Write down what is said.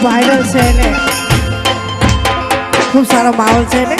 ખૂબ વાયરલ છે ને. ખૂબ સારો માહોલ છે ને.